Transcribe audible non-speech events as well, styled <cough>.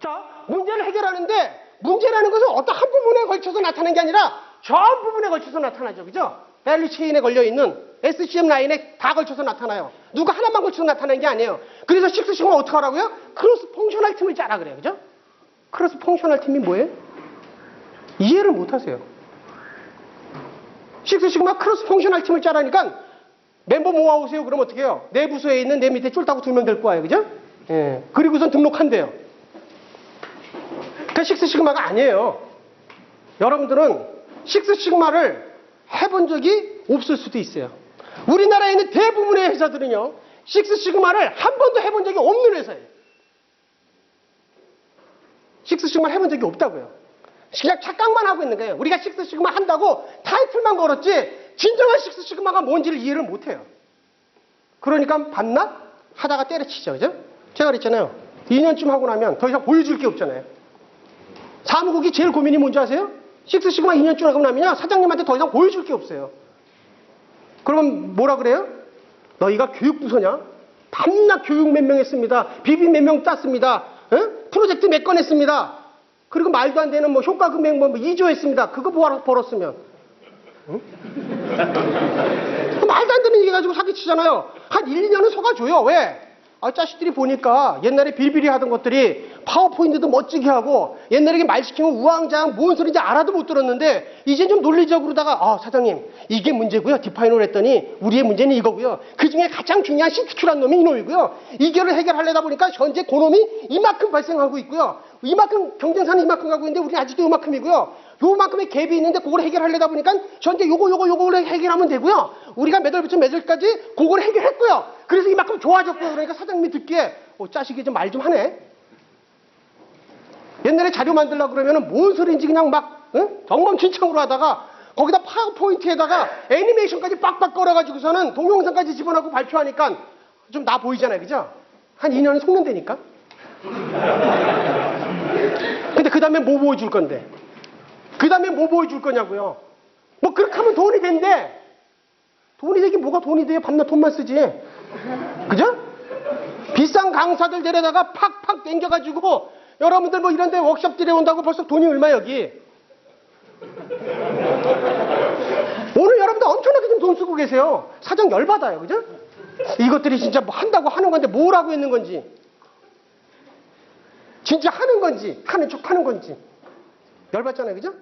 자, 문제를 해결하는데 문제라는 것은 어떤 한 부분에 걸쳐서 나타나는 게 아니라 전 부분에 걸쳐서 나타나죠. 그죠? 밸류 체인에 걸려 있는 SCM 라인에 다 걸쳐서 나타나요. 누가 하나만 걸쳐서 나타나는 게 아니에요. 그래서 식스 시그마 어떻게 하라고요? 크로스 펑셔널 팀을 짜라 그래요. 그죠? 크로스 펑셔널 팀이 뭐예요? 이해를 못 하세요. 식스 시그마 크로스 펑셔널 팀을 짜라니까 멤버 모아오세요. 그럼 어떻게 해요? 내 부서에 있는 내 밑에 쫄따구 두명 될 거예요. 그죠? 예. 그리고선 등록한대요. 그 식스 시그마가 아니에요. 여러분들은 식스 시그마를 해본 적이 없을 수도 있어요. 우리나라에 있는 대부분의 회사들은요, 식스 시그마를 한 번도 해본 적이 없는 회사예요. 식스 시그마 해본 적이 없다고요. 그냥 착각만 하고 있는 거예요. 우리가 식스 시그마 한다고 타이틀만 걸었지, 진정한 식스 시그마가 뭔지를 이해를 못 해요. 그러니까 반납 하다가 때려치죠. 그죠? 제가 그랬잖아요. 2년쯤 하고 나면 더 이상 보여줄 게 없잖아요. 사무국이 제일 고민이 뭔지 아세요? 식스 시그마 2년쯤 하고 나면요. 사장님한테 더 이상 보여줄 게 없어요. 그러면 뭐라 그래요? 너희가 교육부서냐? 밤낮 교육 몇 명 했습니다. 비비 몇 명 땄습니다. 어? 프로젝트 몇 건 했습니다. 그리고 말도 안 되는 뭐 효과 금액 뭐 2조 했습니다. 그거 뭐하러 벌었으면. 응? <laughs> 말도 안 되는 얘기 가지고 사기치잖아요. 한 1, 2년은 속아줘요. 왜? 아, 자식들이 보니까 옛날에 빌빌이 하던 것들이 파워포인트도 멋지게 하고 옛날에 말 시키면 우왕좌왕 뭔 소리인지 알아도 못 들었는데 이제 좀 논리적으로다가 아, 사장님 이게 문제고요. 디파인을 했더니 우리의 문제는 이거고요. 그 중에 가장 중요한 CTQ란 놈이 이놈이고요. 이거를 해결하려다 보니까 현재 그놈이 이만큼 발생하고 있고요. 이만큼 경쟁사는 이만큼 가고 있는데 우리는 아직도 이만큼이고요. 요만큼의 갭이 있는데 그걸 해결하려다 보니까 현재 요거 요거 요거를 해결하면 되고요. 우리가 몇 월까지 그걸 해결했고요. 그래서 이만큼 좋아졌고 그러니까 사장님이 듣기에 어, 자식이 좀 말 좀 하네. 옛날에 자료 만들려고 그러면은 뭔 소리인지 그냥 막 응? 엉망진창으로 하다가 거기다 파워포인트에다가 애니메이션까지 빡빡 걸어가지고서는 동영상까지 집어넣고 발표하니까 좀 나 보이잖아요. 그죠? 한 2년은 속는다니까. <laughs> 근데 그 다음에 뭐 보여줄 건데? 그 다음에 뭐 보여줄 거냐고요? 뭐 그렇게 하면 돈이 된대. 돈이 되긴 뭐가 돈이 돼요? 밤낮 돈만 쓰지. 그죠? 비싼 강사들 데려다가 팍팍 땡겨가지고 여러분들 뭐 이런 데 워크숍 들여온다고 벌써 돈이 얼마 여기? 오늘 여러분들 엄청나게 좀돈 쓰고 계세요. 사정 열받아요. 그죠? 이것들이 진짜 뭐 한다고 하는 건데 뭘 하고 있는 건지. 진짜 하는 건지, 하는 척 하는 건지. 열받잖아요. 그죠?